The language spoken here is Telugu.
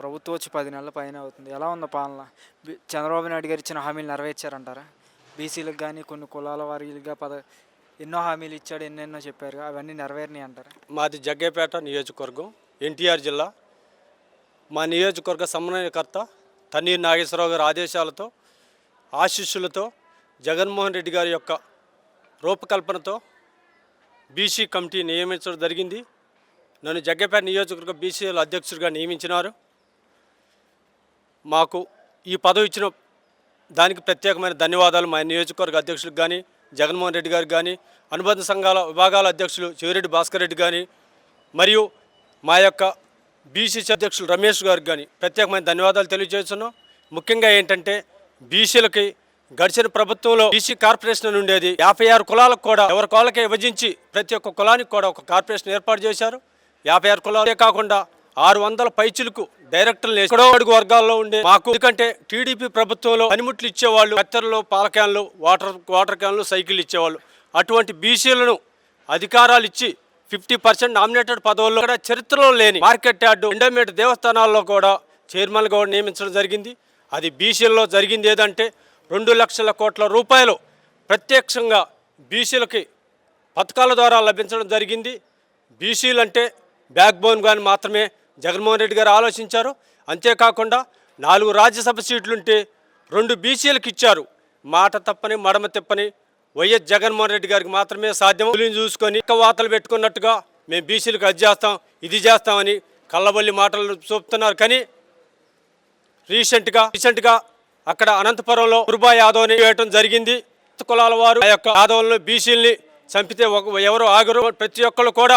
ప్రభుత్వం వచ్చి పది నెలల పైన అవుతుంది. ఎలా ఉందో పాలన? చంద్రబాబు నాయుడు గారు ఇచ్చిన హామీలు నెరవేర్చారంటారా? బీసీలకు కానీ కొన్ని కులాల వారీలుగా పద ఎన్నో హామీలు ఇచ్చాడు ఎన్నెన్నో చెప్పారు అవన్నీ నెరవేరినాయి అంటారా? మాది జగ్గేపేట నియోజకవర్గం ఎన్టీఆర్ జిల్లా. మా నియోజకవర్గ సమన్వయకర్త తన్నీర్ నాగేశ్వరరావు గారి ఆదేశాలతో ఆశీస్సులతో జగన్మోహన్ రెడ్డి గారి యొక్క రూపకల్పనతో బీసీ కమిటీ నియమించడం జరిగింది. నన్ను జగ్గపేట నియోజకవర్గ బీసీల అధ్యక్షుడిగా నియమించినారు. మాకు ఈ పదవి ఇచ్చిన దానికి ప్రత్యేకమైన ధన్యవాదాలు మా నియోజకవర్గ అధ్యక్షులకు కానీ జగన్మోహన్ రెడ్డి గారికి కానీ అనుబంధ సంఘాల విభాగాల అధ్యక్షులు చివిరెడ్డి భాస్కర్ రెడ్డి కానీ మరియు మా యొక్క బీసీసీ అధ్యక్షులు రమేష్ గారికి కానీ ప్రత్యేకమైన ధన్యవాదాలు తెలియజేస్తున్నాం. ముఖ్యంగా ఏంటంటే బీసీలకి గడిచిన ప్రభుత్వంలో బీసీ కార్పొరేషన్ అని ఉండేది. యాభై ఆరు కులాలకు కూడా ఎవరి కులాలకే విభజించి ప్రతి ఒక్క కులానికి కూడా ఒక కార్పొరేషన్ ఏర్పాటు చేశారు. యాభై ఆరు కులాలే కాకుండా ఆరు వందల పైచులకు డైరెక్టర్లు ఎక్కడో అడుగు వర్గాల్లో ఉండే మాకు. ఎందుకంటే టీడీపీ ప్రభుత్వంలో పనిముట్లు ఇచ్చేవాళ్ళు కత్తెరలు పాల క్యాన్లు వాటర్ వాటర్ క్యాన్లు సైకిల్ ఇచ్చేవాళ్ళు. అటువంటి బీసీలను అధికారాలు ఇచ్చి ఫిఫ్టీ పర్సెంట్ నామినేటెడ్ పదవుల్లో కూడా చరిత్రలో లేని మార్కెట్ యార్డు ఇండోమేట్ దేవస్థానాల్లో కూడా చైర్మన్గా కూడా నియమించడం జరిగింది. అది బీసీల్లో జరిగింది ఏదంటే రెండు లక్షల కోట్ల రూపాయలు ప్రత్యక్షంగా బీసీలకి పథకాల ద్వారా లభించడం జరిగింది. బీసీలు అంటే బ్యాక్ బోన్ కానీ మాత్రమే జగన్మోహన్ రెడ్డి గారు ఆలోచించారు. అంతేకాకుండా నాలుగు రాజ్యసభ సీట్లుంటే రెండు బీసీలకు ఇచ్చారు. మాట తప్పని మడమ తిప్పని వైఎస్ జగన్మోహన్ రెడ్డి గారికి మాత్రమే సాధ్యం చూసుకొని ఇక్క వార్తలు పెట్టుకున్నట్టుగా మేము బీసీలకు అది చేస్తాం ఇది చేస్తామని కళ్ళబల్లి మాటలు చూపుతున్నారు. కానీ రీసెంట్గా రీసెంట్గా అక్కడ అనంతపురంలో కుర్బా యాదవ్ని వేయటం జరిగింది. కులాల వారు ఆ యొక్క యాదవ్లను బీసీల్ని చంపితే ఒక ఎవరు ఆగరు. ప్రతి ఒక్కరు కూడా